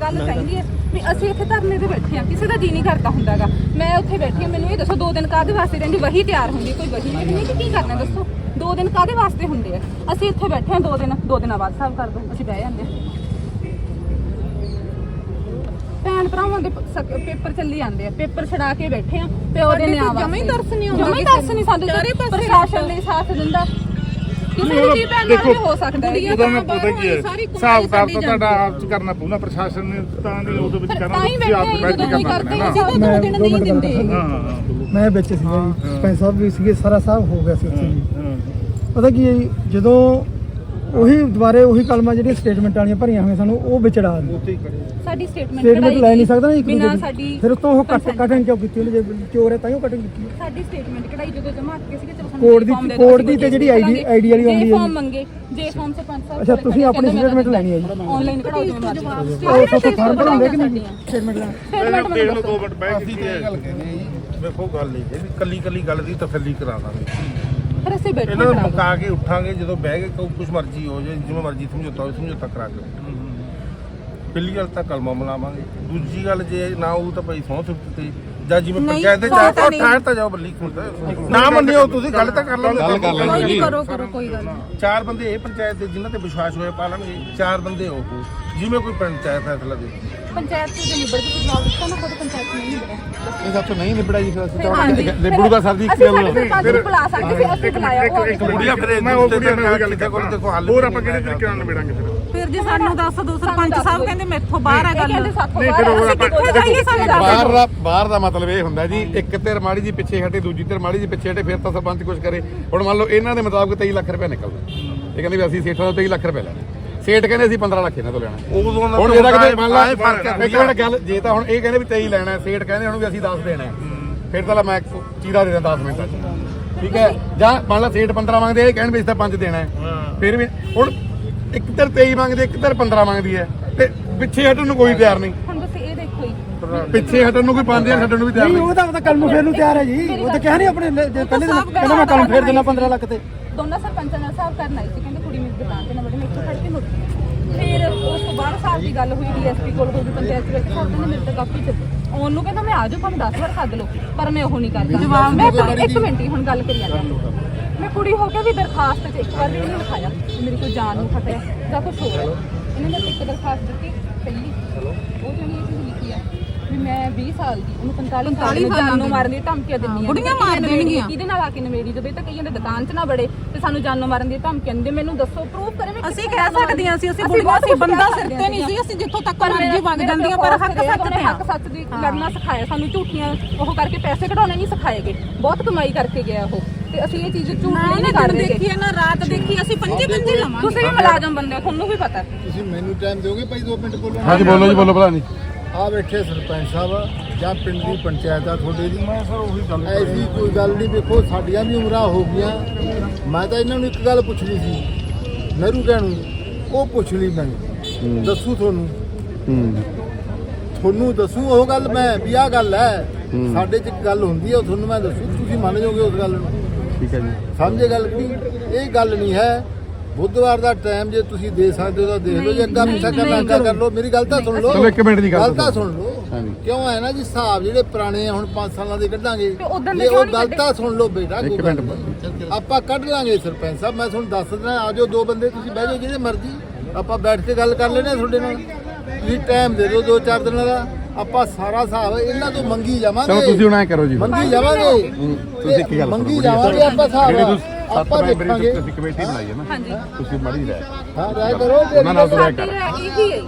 ਗੱਲ ਕਹਿੰਦੀ ਹੈ ਵੀ ਅਸੀਂ ਇੱਥੇ ਧਰਨੇ ਤੇ ਬੈਠੇ ਆ ਕਿਸੇ ਦਾ ਜੀ ਨਹੀਂ ਕਰਦਾ ਹੁੰਦਾਗਾ। ਮੈਂ ਉੱਥੇ ਬੈਠੀ ਹਾਂ ਮੈਨੂੰ ਇਹ ਦੱਸੋ ਦੋ ਦਿਨ ਕਾਹਦੇ ਵਾਸਤੇ ਰਹਿੰਦੀ? ਵਹੀ ਤਿਆਰ ਹੁੰਦੀ ਕੋਈ ਵਹੀ ਨਹੀਂ ਕਿ ਕੀ ਕਰਨਾ ਦੱਸੋ? ਦੋ ਦਿਨ ਕਾਹਦੇ ਵਾਸਤੇ ਹੁੰਦੇ ਆ? ਅਸੀਂ ਇੱਥੇ ਬੈਠੇ ਆ ਦੋ ਦਿਨ ਦੋ ਦਿਨਾਂ ਬਾਅਦ ਹਿਸਾਬ ਕਰ ਦੋ ਅਸੀਂ ਬਹਿ ਜਾਂਦੇ ਭੈਣ ਭਰਾਵਾਂ ਦੇ ਪੇਪਰ ਚੱਲੀ ਜਾਂਦੇ ਆ ਪੇਪਰ ਛਡਾ ਕੇ ਬੈਠੇ ਆ ਤੇ ਉਹਦੇ ਸਾਡੇ ਨਿਆਂ ਤੇ ਜਮਾਂ ਹੀ ਵਾਸਤੇ। ਤਰਸ ਨਹੀਂ ਆਉਂਦਾ ਜਮਾਂ ਹੀ ਤਰਸ ਨਹੀਂ ਸਾਡੇ ਪ੍ਰਸ਼ਾਸਨ ਲਈ ਸਾਥ ਦਿੰਦਾ। ਕਿਸੇ ਭੈਣ ਨਾਲ ਵੀ ਹੋ ਸਕਦਾ ਹੈ? ਉਹਦਾ ਮੈਂ ਪਤਾ ਕੀ ਹੈ ਸਾਰੀ ਹਿਸਾਬ ਕਮਾਈ ਕਿਤਾਬ ਤਾਂ ਤੁਹਾਡਾ ਆਪ ਚ ਕਰਨਾ ਪਊਗਾ ਪ੍ਰਸ਼ਾਸਨ ਨੇ ਤਾਂ ਨਹੀਂ ਉਹਦੇ ਵਿੱਚ ਪਰ ਕਰਨਾ ਤਾਂ ਹੀ ਤੁਸੀਂ ਆਪ ਬੈਠੇ ਬੈਠ ਕੇ ਜਦੋਂ ਵੀ ਕਰਨਾ ਕਰਦੇ ਪੈਣਾ ਅਸੀਂ ਨਾ। ਤਾਂ ਦੋ ਦਿਨ ਨਹੀਂ ਦਿੰਦੇ। ਹਾਂ ਹਾਂ ਹਾਂ ਮੈਂ ਵਿੱਚ ਸੀਗਾ ਜੀ ਸਰਪੰਚ ਸਾਹਿਬ ਵੀ ਸੀਗੇ ਸਾਰਾ ਸਾਹਿਬ ਹੋ ਗਿਆ ਸੀ ਉੱਥੇ ਜੀ। ਹਾਂ। ਪਤਾ ਕੀ ਹੈ ਜੀ ਜਦੋਂ ਉਹੀ ਦੁਬਾਰੇ ਉਹੀ ਕਲਮਾਂ ਜਿਹੜੀਆਂ ਸਟੇਟਮੈਂਟ ਵਾਲੀਆਂ ਭਰੀਆਂ ਹੋਈਆਂ ਸਾਨੂੰ ਉਹ ਵਿਚੜਾ ਦਿੰਦੇ। ਸਾਡੀ ਸਟੇਟਮੈਂਟ ਸਟੇਟਮੈਂਟ ਲੈ ਨਹੀਂ ਸਕਦਾ ਨਾ ਇੱਕ ਬਿਨਾਂ ਦੂਜੇ ਦੀ। ਸਾਡੀ ਫਿਰ ਉਤੋਂ ਉਹ ਕੱਟ ਕਟਿੰਗ ਕਿਉਂ ਕੀਤੀ ਉਹਨੇ? ਜੇ ਚੋਰ ਹੈ ਤਾਂ ਹੀ ਉਹ ਕਟਿੰਗ ਕੀਤੀ ਹੈ। ਸਾਡੀ ਸਟੇਟਮੈਂਟ ਕਢਾਈ ਜਦੋਂ ਜਮਾ ਕੇ ਸੀਗੇ ਚਲੋ ਕੋਡ ਦੀ- ਕੋਡ ਦੀ ਤੇ ਜਿਹੜੀ ID ID ਵਾਲੀ ਆਉਂਦੀ ਹੈ ਜੇ ਜੀ। ਫਾਰਮ ਮੰਗੇ ਜੇ ਫਾਰਮ ਸਰਪੰਚ ਸਾਹਿਬ ਅੱਛਾ ਤੁਸੀਂ ਆਪਣੀ ਸਟੇਟਮੈਂਟ ਲੈਣੀ ਹੈ ਜੀ। ਆਨਲਾਈਨ ਕਢਾਓ ਜਿਵੇਂ ਮਰਜ਼ੀ ਉਹ ਸੋਫਾ ਫਾਰਮ ਭਰਾਉਂਦੇ ਕਿ ਨਹੀਂ? ਸਟੇਟਮੈਂਟ ਲੈਣ ਸਟੇਟਮੈਂਟ ਮੈਨੂੰ ਦੋ ਮਿੰਟ ਬਹਿ ਅਸੀਂ ਕੇ ਤੇ ਇਹ ਗੱਲ ਕਹਿੰਦੇ ਹਾਂ ਜੀ। ਵੇਖੋ ਗੱਲ ਨਹੀਂ ਹੈ ਵੀ ਕੱਲੀ ਕੱਲੀ ਗੱਲ ਦੀ ਤਸੱਲੀ ਕਰਾ ਦਾਂਗੇ। ਫਿਰ ਅਸੀਂ ਬੈਠੇ ਇਹਨਾਂ ਨੂੰ। ਮੁਕਾ ਕੇ ਉੱਠਾਂਗੇ ਜਦੋਂ ਬਹਿ ਕੇ ਕੋਈ ਕੁਛ ਮਰਜ਼ੀ ਹੋ ਜਾਏ ਜਿਵੇਂ ਮਰਜ਼ੀ ਸਮਝੌਤਾ ਹੋਵੇ ਸਮਝੌਤਾ ਕਰਾ ਕੇ ਪਹਿਲੀ ਗੱਲ ਤਾਂ ਕਲਮਾ ਮਲਾਵਾਂਗੇ ਦੂਜੀ ਗੱਲ ਜੇ ਨਾ ਉਹ ਤਾਂ ਭਾਈ ਸੌਂ ਸੁੱਟ ਤੇ ਜਾਂ ਜਿਵੇਂ ਪੰਚਾਇਤ ਦੇ ਜਾ ਤਾਂ। ਠਹਿਰ ਤਾਂ ਜਾਓ ਬੱਲੀ ਖੁੰਦਾ ਨਾ ਮੰਨਿਓ ਤੁਸੀਂ ਗੱਲ ਤਾਂ ਕਰ ਲਓਗੇ ਗੱਲ ਕਰ ਲੈਂਦੇ ਕੋਈ ਜੀ। ਕਰੋ ਕਰੋ ਕੋਈ ਗੱਲ ਨਹੀਂ। ਚਾਰ ਬੰਦੇ ਇਹ ਪੰਚਾਇਤ ਦੇ ਜਿਨ੍ਹਾਂ ਤੇ ਵਿਸ਼ਵਾਸ ਹੋਇਆ ਪਾਲਣਗੇ ਚਾਰ ਬੰਦੇ ਉਹ ਜਿਵੇਂ ਕੋਈ ਪੰਚਾਇਤ ਫੈਸਲਾ ਦੇ। ਪੰਚਾਇਤ ਤੋਂ ਨਿਬੜ ਕੇ ਜਵਾਬ ਦਿੱਤਾ ਨਾ ਖੁਦ ਸਭ ਤੋਂ ਨਹੀਂ ਨਿਬੜਿਆ ਜੀ ਫਿਰ ਅਸੀਂ ਤਾਂ। ਨਿਬੜੂਗਾ ਸਰ ਜੀ ਇੱਕ ਅਸੀਂ ਗੱਲ ਬੁਲਾ ਸਕਦੇ ਸੀ ਅਸੀਂ ਬੁਲਾਇਆ ਉਹ ਇੱਕ ਬੁੜੀਆ ਫਿਰ ਮੈਂ ਉਹ ਬੁੜੀਆ ਨਾਲ ਗੱਲ ਕਿਤੇ ਕੋਲ ਦੇਖੋ ਹੱਲ ਹੋਰ ਆਪਾਂ ਕਿਹੜੇ ਤਰੀਕੇ ਨਾਲ ਨਿਬੜਾਂਗੇ ਫਿਰ ਫਿਰ ਜੇ ਸਾਨੂੰ ਦੱਸ ਦੋ ਸਰਪੰਚ ਸਾਹਿਬ ਕਹਿੰਦੇ ਮੈਥੋਂ ਬਾਹਰ ਆ ਗੱਲ। ਸਾਥੋਂ ਨਹੀਂ, ਬਾਹਰ ਫਿਰ ਉਹ ਆਪਾਂ- ਕਿੱਥੇ ਜਾਈਏ ਸਾਨੂੰ ਦੱਸ ਬਾਹਰ। ਦਾ? ਬਾਹਰ ਦਾ ਮਤਲਬ ਇਹ ਹੁੰਦਾ ਜੀ ਇੱਕ ਧਿਰ ਮਾੜੀ ਜੀ ਪਿੱਛੇ ਹਟੇ ਦੂਜੀ ਧਿਰ ਮਾੜੀ ਜੀ ਪਿੱਛੇ ਹਟੇ ਫਿਰ ਤਾਂ ਸਰਪੰਚ ਕੁਝ ਕਰੇ। ਹੁਣ ਮੰਨ ਲਓ ਇਹਨਾਂ ਦੇ ਮੁਤਾਬਕ 23 ਲੱਖ ਰੁਪਏ ਨਿਕਲਦਾ। ਇਹ ਕਹਿੰਦੇ ਵੀ ਅਸੀਂ ਸੇਠਾਂ ਤੋਂ 23 ਲੱਖ ਰੁਪਏ ਲੈਣਾ। ਸੇਠ ਕਹਿੰਦੇ ਅਸੀਂ 15 ਲੱਖ ਇਹਨਾਂ ਤੋਂ ਲੈਣਾ। ਉਦੋਂ ਦਾ ਹੁਣ ਜਿਹੜਾ ਕਿਤੇ ਮੰਨ ਲਾ ਆਏ ਫ਼ਰਕ ਹੈ। ਇੱਕ ਮਿੰਟ ਗੱਲ ਜੇ ਤਾਂ ਹੁਣ ਇਹ ਕਹਿੰਦੇ ਵੀ 23 ਲੈਣਾ ਹੈ, ਸੇਠ ਕਹਿੰਦੇ ਹੁਣ ਵੀ ਅਸੀਂ 10 ਦੇਣਾ ਹੈ। ਫਿਰ ਤਾਂ ਮੈਂ ਚੀਰਾ ਦੇ ਦਾਂ 10 ਮਿੰਟਾਂ ਚ। ਠੀਕ ਹੈ? ਜਾਂ ਮੰਨ ਲਾ ਸੇਠ 15 ਮੰਗਦੇ ਇਹ ਕਹਿਣ ਵੀ ਅਸੀਂ ਤਾਂ 5 ਦੇਣਾ ਹੈ। ਫਿਰ ਵੀ ਹੁਣ ਇੱਕ ਧਿਰ 23 ਮੰਗਦੇ ਇੱਕ ਧਿਰ 15 ਮੰਗਦੀ ਹੈ। ਤੇ ਪਿੱਛੇ ਹਟਣ ਨੂੰ ਕੋਈ ਤਿਆਰ ਨਹੀਂ। ਹੁਣ ਤੁਸੀਂ ਇਹ ਦੇਖੋ ਹੀ ਪਿੱਛੇ ਹਟਣ ਨੂੰ ਕੋਈ 5000 ਛੱਡਣ ਨੂੰ ਵੀ ਤਿਆਰ ਨਹੀਂ ਉਹ ਤਾਂ ਉਹ ਤਾਂ ਕਲਮ ਫੇਰ ਨੂੰ ਤਿਆਰ ਹੈ ਜੀ। ਉਹ ਤਾਂ ਕਿਹਾ ਨਹੀਂ ਆਪਣੇ ਜੇ ਪਹਿਲੇ ਦਿਨ ਕਹਿੰਦਾ ਮੈਂ ਕਲਮ ਫੇਰ ਦੇਣਾ 15 ਲੱਖ ਤੇ। ਦੋਨਾਂ ਸਰਪੰਚਾਂ ਨਾਲ ਹਿਸਾਬ ਕਰਨ ਆਈ ਸੀ। ਕਹਿੰਦੇ ਦੁਕਾਨ ਤੇ ਨਾ ਬੜੇ ਮੈਂ ਇੱਥੋਂ ਫੜ ਕੇ ਮੁੜ ਗਈ ਫਿਰ ਉਸ ਤੋਂ ਬਾਅਦ ਸਾਹਿਬ ਦੀ ਗੱਲ ਹੋਈ ਡੀਐਸਪੀ ਕੋਲ ਗਈ ਪੰਚਾਇਤ ਵਿੱਚ। ਸਾਹਿਬ ਕਹਿੰਦੇ ਮੇਰੇ ਤਾਂ ਕਾਫੀ ਚੱਲ ਉਹਨੂੰ ਕਹਿੰਦਾ ਮੈਂ ਆ ਜਾਊ ਭਾਵੇਂ 10 ਵਾਰ ਸੱਦ ਲਓ ਪਰ ਮੈਂ ਉਹ ਨਹੀਂ ਕਰਦਾ। ਜਵਾਬ ਮੈਂ ਤਾਂ ਇੱਕ ਮਿੰਟ ਹੀ ਹੁਣ ਗੱਲ ਕਰੀ ਜਾਂਦਾ ਮੈਂ ਕੁੜੀ ਹੋ ਕੇ ਵੀ ਦਰਖਾਸਤ 'ਚ ਇੱਕ ਵਾਰ ਵੀ ਨਹੀਂ ਲਿਖਾਇਆ। ਕਿ ਮੇਰੀ ਕੋਈ ਜਾਨ ਨੂੰ ਖਤਰਾ ਹੈ ਜਾਂ ਕੁਝ ਹੋਰ। ਹੈ ਇਹਨਾਂ ਨੇ ਇੱਕ ਦਰਖਾਸਤ ਦਿੱਤੀ ਪਹਿਲੀ। ਉਹ ਜਿਹੜੀ ਇਹ ਚੀਜ਼ ਲਿਖੀ ਆ ਵੀ ਮੈਂ 20 ਸਾਲ ਦੀ ਉਹਨੂੰ 45 ਸਾਲ ਦੀ ਜਾਨ ਨੂੰ ਮਾਰਨ ਦੀ ਧਮਕੀਆਂ ਦਿੰਦੀਆਂ ਬੁੜੀਆਂ ਮਾਰ ਦੇਣਗੀਆਂ। ਕਿਹਦੇ ਨਾਲ ਆ ਕੇ ਨਵੇੜੀ ਜਦੋਂ ਤਾਂ ਕਈਆਂ ਦੇ ਦੁਕਾਨ 'ਚ ਨਾ ਬੜੇ ਤੇ ਸਾਨੂੰ ਜਾਨੋਂ ਮਾਰਨ ਦੀ ਧਮਕੀਆਂ ਦਿੰਦੇ। ਮੈਨੂੰ ਦੱਸੋ ਪ੍ਰੂਫ ਕਰੇ ਮੈਂ ਅਸੀਂ ਕਹਿ ਸਕਦੀਆਂ ਸੀ ਅਸੀਂ ਬੁੜੀਆਂ ਸੀ ਬੰਦਾ ਸਿਰ ਤੇ ਨਹੀਂ ਸੀ ਅਸੀਂ ਜਿੱਥੋਂ ਤੱਕ ਮਰਜ਼ੀ ਵਗ ਜਾਂਦੀਆਂ ਪਰ ਹੱਕ ਸੱਚ ਤੇ ਹੱਕ ਸੱਚ ਦੀ ਲੜਨਾ ਸਿਖਾਇਆ ਸਾਨੂੰ ਝੂਠੀਆਂ ਉਹ ਕਰਕੇ ਪੈਸੇ ਕਢਾਉਣੇ ਨਹੀਂ ਸਿਖਾਏਗੇ ਬਹੁਤ ਕਮਾਈ ਕਰਕੇ ਗਿਆ ਉਹ। ਤੇ ਅਸੀਂ ਇਹ ਚੀਜ਼ ਝੂਠ ਨਹੀਂ ਨਾ ਕਰ ਦਿਨ ਰਹੇ ਦੇਖੀ ਨਾ ਰਾਤ ਦੇਖੀ ਅਸੀਂ ਪੰਜੇ ਪੰਜੇ ਲਵਾਂਗੇ। ਤੁਸੀਂ ਵੀ ਮੁਲਾਜ਼ਮ ਬੰਦੇ ਹੋ ਤੁਹਾਨੂੰ ਵੀ ਪਤਾ। ਤੁਸੀਂ ਮੈਨੂੰ ਟਾਈਮ ਦਿਓਗੇ ਭਾਈ 2 ਮਿੰਟ ਬੋਲੋ। ਹਾਂਜੀ ਬੋਲੋ ਜੀ ਬੋਲੋ ਭਰਾ ਜੀ ਆ ਬੈਠੇ ਸਰਪੰਚ ਸਾਹਿਬ ਜਾਂ ਪਿੰਡ ਦੀ ਪੰਚਾਇਤ ਆ ਤੁਹਾਡੇ ਦੀ। ਮੈਂ ਸਰ ਉਹੀ ਗੱਲ ਐਸੀ ਕੋਈ ਗੱਲ ਨਹੀਂ ਵੇਖੋ ਸਾਡੀਆਂ ਵੀ ਉਮਰਾਂ ਹੋ ਗਈਆਂ। ਮੈਂ ਤਾਂ ਇਹਨਾਂ ਨੂੰ ਇੱਕ ਗੱਲ ਪੁੱਛਣੀ ਸੀ। ਨਹਿਰੂ ਕਹਿਣ ਨੂੰ ਉਹ ਪੁੱਛ ਲਈ ਮੈਂ ਦੱਸੂ ਤੁਹਾਨੂੰ। ਤੁਹਾਨੂੰ ਦੱਸੂ ਉਹ ਗੱਲ ਮੈਂ ਵੀ ਆਹ ਗੱਲ ਹੈ। ਸਾਡੇ 'ਚ ਇੱਕ ਗੱਲ ਹੁੰਦੀ ਹੈ ਉਹ ਤੁਹਾਨੂੰ ਮੈਂ ਦੱਸੂ। ਤੁਸੀਂ ਮੰਨ ਜਾਓਗੇ ਉਸ ਗੱਲ ਨੂੰ। ਠੀਕ ਹੈ ਜੀ। ਸਮਝੇ ਗੱਲ ਕੀ? ਇਹ ਗੱਲ ਨਹੀਂ ਹੈ ਬੁੱਧਵਾਰ ਦਾ ਟਾਈਮ ਜੇ ਤੁਸੀਂ ਦੇ ਸਕਦੇ ਹੋ ਤਾਂ ਦੇਖ ਲਓ ਜੇ ਅੱਗਾ ਪਿੱਛਾ ਕਰਨਾ ਅੱਗਾ ਕਰ। ਲਓ। ਮੇਰੀ ਗੱਲ ਤਾਂ ਸੁਣ ਲਓ। ਚਲੋ ਇੱਕ ਮਿੰਟ ਦੀ ਗੱਲ ਗੱਲ ਤਾਂ ਸੁਣੋ। ਲਓ। ਹਾਂਜੀ। ਕਿਉਂ ਹੈ ਨਾ ਜੀ ਹਿਸਾਬ ਜਿਹੜੇ ਪੁਰਾਣੇ ਆ ਹੁਣ 5 ਸਾਲਾਂ ਦੇ ਕੱਢਾਂਗੇ। ਤੇ ਉਦੋਂ ਦੇ ਜੇ ਕਿਉਂ ਉਹ ਨਹੀਂ ਗੱਲ? ਤਾਂ ਸੁਣ ਲਓ ਬੇਟਾ ਇੱਕ ਕੋਈ ਗੱਲ ਮਿੰਟ ਨਹੀਂ। ਆਪਾਂ ਕੱਢ ਲਾਂਗੇ ਸਰਪੰਚ ਸਾਹਿਬ ਮੈਂ ਤੁਹਾਨੂੰ ਦੱਸ ਦਿੰਦਾ ਆ ਜਾਓ ਦੋ ਬੰਦੇ ਤੁਸੀਂ ਬਹਿ ਜਾਓ ਜਿਹੜੇ ਮਰਜ਼ੀ। ਆਪਾਂ ਬੈਠ ਕੇ ਗੱਲ ਕਰ ਲੈਣੇ ਤੁਹਾਡੇ ਨਾਲ। ਤੁਸੀਂ ਟਾਈਮ ਦੇ ਦਿਓ ਦੋ ਚਾਰ ਦਿਨਾਂ ਦਾ। ਆਪਾਂ ਸਾਰਾ ਹਿਸਾਬ ਇਹਨਾਂ ਤੋਂ ਮੰਗੀ ਜਾਵਾਂਗੇ। ਚਲੋ ਤੁਸੀਂ ਹੁਣ ਐ ਕਰੋ ਜੀ। ਮੰਗੀ ਜਾਵਾਂਗੇ। ਤੁਸੀਂ ਇੱਕ ਗੱਲ ਮੰਗੀ ਸੁਣੋ। ਜਾਵਾਂਗੇ ਆਪਾਂ ਜਿਹੜੀ ਹਿਸਾਬ ਤੁਸੀਂ ਸੱਤ ਆਪਾਂ ਮੈਂਬਰੀ ਦੇਖਾਂਗੇ। ਤੁਸੀਂ ਕਮੇਟੀ ਬਣਾਈ ਹੈ ਨਾ। ਹਾਂਜੀ। ਤੁਸੀਂ ਮੜੀ ਰਹਿ। ਹਾਂ ਰਾਇ ਕਰੋ ਜੇ ਉਹਨਾਂ ਨਾਲ ਤੁਰਿਆ ਸਾਡੀ ਕਰ। ਰਾਏ ਇਹੀ ਹੈ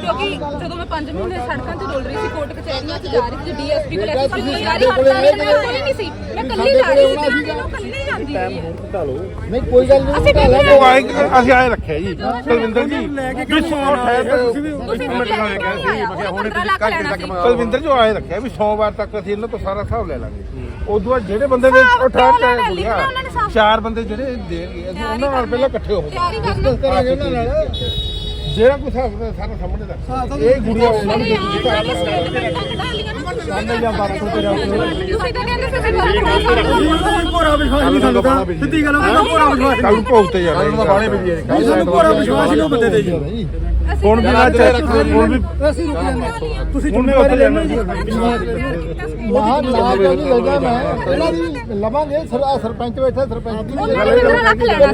ਕਿਉਂਕਿ ਜਦੋਂ ਮੈਂ 5 ਮਹੀਨੇ ਸੜਕਾਂ ਤੇ ਡੋਲ ਰਹੀ ਸੀ ਕੋਰਟ ਕਚਹਿਰੀਆਂ 'ਚ ਜਾ ਰਹੀ ਸੀ ਡੀਐਸਪੀ ਕੋਲ ਐਸਪੀ ਤੁਸੀਂ ਕੋਲ ਜਾ ਰਹੀ ਸਾਡੇ ਕੋਲੇ ਆਏ ਮੇਰੇ ਕੋਲ ਨਹੀਂ ਸੀ। ਮੈਂ ਕੱਲੀ ਜਾ ਰਹੀ ਸੀ ਤੇ ਮੈਨੂੰ ਕੱਲੀ ਜਾਂਦੀ ਰਹੀ ਹੈ ਨਹੀਂ ਕੋਈ ਗੱਲ ਨਹੀਂ ਅਸੀਂ ਉਹ ਆਏ ਅਸੀਂ ਆਏ ਰੱਖਿਆ ਜੀ। ਕੁਲਵਿੰਦਰ ਜੀ ਵੀ 100 ਠਹਿਰ ਤੁਸੀਂ ਮਿੰਟ ਨਾਲ ਕਿਹਾ ਸੀ ਹੁਣ ਤੱਕ ਲੈਣਾ ਸੀ। ਕੁਲਵਿੰਦਰ ਜੋ ਆਏ ਰੱਖਿਆ ਵੀ 100 ਵਾਰ ਤੱਕ ਅਸੀਂ ਇਹਨਾਂ ਤੋਂ ਸਾਰਾ ਹਿਸਾਬ ਲੈ ਲਾਂਗੇ। ਉਦੋਂ ਬਾਅਦ ਜਿਹੜੇ ਬੰਦੇ ਦੇ ਲੈਣਾ? ਕੇ ਉਹਨਾਂ ਨੇ ਹਿਸਾਬ। ਚਾਰ ਬੰਦੇ ਜਿਹੜੇ ਦੇਣਗੇ ਅਸੀਂ ਉਹਨਾਂ ਨਾਲ ਪਹਿਲਾਂ ਇਕੱਠੇ ਹੋ ਤਿਆਰੀ ਕਰਨਾ। ਕਰਾਂਗੇ ਉਹਨਾਂ ਨਾਲ। ਜਿਹੜਾ ਕੁਝ ਦਾ ਸਾਰਾ ਸਾਹਮਣੇ ਦਾ ਇਹ ਗੁੜੀਆ ਉਹਨਾਂ ਨੂੰ। ਤੁਸੀਂ ਤਾਂ ਕਹਿੰਦੇ ਸੀ ਤੁਸੀਂ ਪੂਰਾ ਵਿਸ਼ਵਾਸ ਨਹੀਂ ਸਾਨੂੰ ਤਾਂ ਸਿੱਧੀ ਗੱਲ ਉਹ ਭੋਰਾ ਵਿਸ਼ਵਾਸ ਕੱਲ ਭੋਗ ਤੇ ਜਾਣਾ ਕੱਲ ਨੂੰ ਤਾਂ ਬਾਣੇ ਵੀ ਜੀ ਨਹੀਂ ਸਾਨੂੰ ਪੂਰਾ ਵਿਸ਼ਵਾਸ ਨਹੀਂ ਉਹ ਬੰਦੇ ਤੇ ਜੀ। ਹੁਣ ਵੀ ਨਾ ਚਾਹੇ ਹੁਣ ਵੀ ਅਸੀਂ ਰੁਕ ਜਾਂਦੇ ਤੁਸੀਂ ਹੁਣ ਵੀ ਉੱਥੇ ਲੈਣੀ ਜੀ। ਨਾ ਨਾ ਨਹੀਂ ਲੱਗਾ ਮੈਂ ਪਹਿਲਾਂ ਵੀ ਲਵਾਂਗੇ। ਸਰ ਆਹ ਸਰਪੰਚ ਬੈਠਾ ਸਰਪੰਚ ਦੀ ਉਹਨਾਂ ਨੇ ਰੱਖ ਲੈਣਾ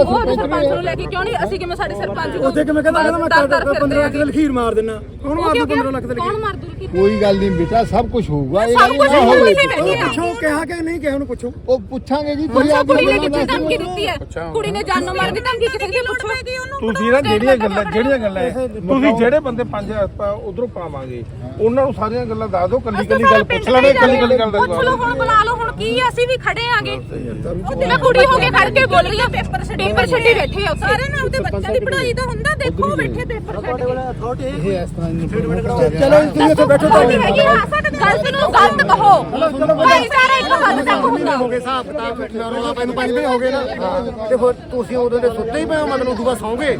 ਉਹ ਸਰਪੰਚ ਨੂੰ ਲੈ ਕੇ ਕਿਉਂ ਨਹੀਂ? ਅਸੀਂ ਕਿਵੇਂ ਸਾਡੇ ਸਰਪੰਚ ਨੂੰ ਉੱਥੇ ਕਿਵੇਂ ਕਹਿੰਦਾ ਕਹਿੰਦਾ ਮੈਂ ਦਰ ਦਰ 15 ਲੱਖ ਦੇ ਲਖੀਰ ਮਾਰ ਦਿੰਨਾ ਕੌਣ ਮਾਰ ਦੂ 15 ਲੱਖ ਦੇ ਕੌਣ ਲਖੀਰ। ਮਾਰ ਦੂ ਲਖੀਰ ਕੋਈ ਗੱਲ ਨਹੀਂ ਬੇਟਾ ਸਭ ਕੁਝ ਹੋਊਗਾ। ਇਹ ਸਭ ਗੱਲ ਕੁਝ ਨਾ ਬੈਠੇ ਆ। ਪੁੱਛੋ ਕਿਹਾ ਕਿ ਨਹੀਂ ਕਿਹਾ ਉਹਨੂੰ ਪੁੱਛੋ। ਉਹ ਪੁੱਛਾਂਗੇ ਜੀ ਕੁੜੀ ਨੇ ਕਿੱਥੇ ਧਮਕੀ ਦਿੱਤੀ ਹੈ? ਕੁੜੀ ਨੇ ਜਾਨੋਂ ਮਾਰ ਦੀ ਧਮਕੀ ਕਿੱਥੇ ਦੀ ਪੁੱਛੋ। ਤੁਸੀਂ ਨਾ ਜਿਹੜੀਆਂ ਗੱਲਾਂ ਜਿਹੜੀਆਂ ਗੱਲਾਂ ਹੈ, ਤੁਸੀਂ ਜਿਹੜੇ ਬੰਦੇ ਪੰਜ ਆਪਾਂ ਉਧਰੋਂ ਪਾਵਾਂਗੇ ਉਹਨਾਂ ਨੂੰ ਸਾਰੀਆਂ ਗੱਲਾਂ ਦੱਸ ਦਿਓ ਕੱਲੀ ਕੱਲੀ ਗੱਲ ਪੁੱਛ ਲੈਣੇ ਕੱਲੀ ਕੱਲੀ ਗੱਲ ਪੁੱਛ ਲਓ ਹੁਣ ਬੁਲਾ ਲਓ ਹੁਣ ਕੀ ਆ, ਅਸੀਂ ਵੀ ਖੜੇ ਆਂਗੇ। ਮੈਂ ਕੁੜੀ ਹੋ ਕੇ ਖੜ ਕੇ ਬੋਲ ਰਹੀ ਆ ਪੇਪਰ ਛੱਡੀ ਪੇਪਰ ਛੱਡੀ ਬੈਠੇ ਆ ਸਾਰੇ ਨਾਲ ਉਹਦੇ ਬੱਚਿਆਂ ਦੀ ਪੜ੍ਹਾਈ ਤਾਂ ਹੁੰਦਾ ਦੇਖੋ ਬੈਠੇ ਪੇਪਰ ਛੱਡ ਕੇ। ਇਹ ਇਸ ਤਰ੍ਹਾਂ ਨਹੀਂ ਚਲੋ ਤੁਸੀਂ ਇੱਥੇ ਬੈਠੋ ਆ ਗਲਤ ਨੂੰ ਗਲਤ ਕਹੋ। ਭਾਈ ਸਾਰਾ ਇੱਕ ਹੱਦ ਤੱਕ ਹੁੰਦਾ। ਹੋ ਗਏ ਹਿਸਾਬ ਕਿਤਾਬ ਰੌਲਾ ਪੈਨੂੰ ਪੰਜ ਦਿਨ ਹੋ ਗਏ ਨਾ। ਤੇ ਫਿਰ ਤੁਸੀਂ ਉਦੋਂ ਦੇ ਸੁੱਤੇ ਹੀ ਪਏ ਹੋ ਮਤਲਬ ਉਦੋਂ ਬਾਅਦ ਸੌਂਗੇ।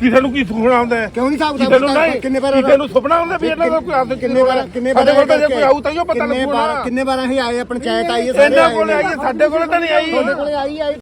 ਕਿਸੇ ਨੂੰ ਕੀ ਸੁਪਨਾ ਆਉਂਦਾ ਹੈ? ਕਿਉਂ ਨਹੀਂ ਹਿਸਾਬ ਕਿਸੇ ਨੂੰ ਕਿਤਾਬ ਨਹੀਂ। ਕਿੰਨੇ ਵਾਰ ਕਿਸੇ ਨੂੰ ਸੁਪਨਾ ਆਉਂਦਾ ਵੀ ਇਹਨਾਂ ਦਾ ਕੋਈ ਆਦਤ ਕਿੰਨੇ ਵਾਰ ਕਿੰਨੇ ਵਾਰ ਸਾਡੇ ਕੋਲ ਤਾਂ ਜੇ ਕੋਈ ਆਊ ਤਾਂ ਹੀ ਉਹ ਪਤਾ ਕਿੰਨੇ ਲੱਗੂਗਾ। ਵਾਰ ਕਿੰਨੇ ਵਾਰ ਅਸੀਂ ਆਏ ਆ ਪੰਚਾਇਤ ਆਈ ਹੈ ਕੋਲ ਸਾਡੇ ਕੋਲ ਤਾਂ ਨਹੀਂ ਆਈ। ਤੁਹਾਡੇ ਕੋਲੇ ਆਈ ਆਈ।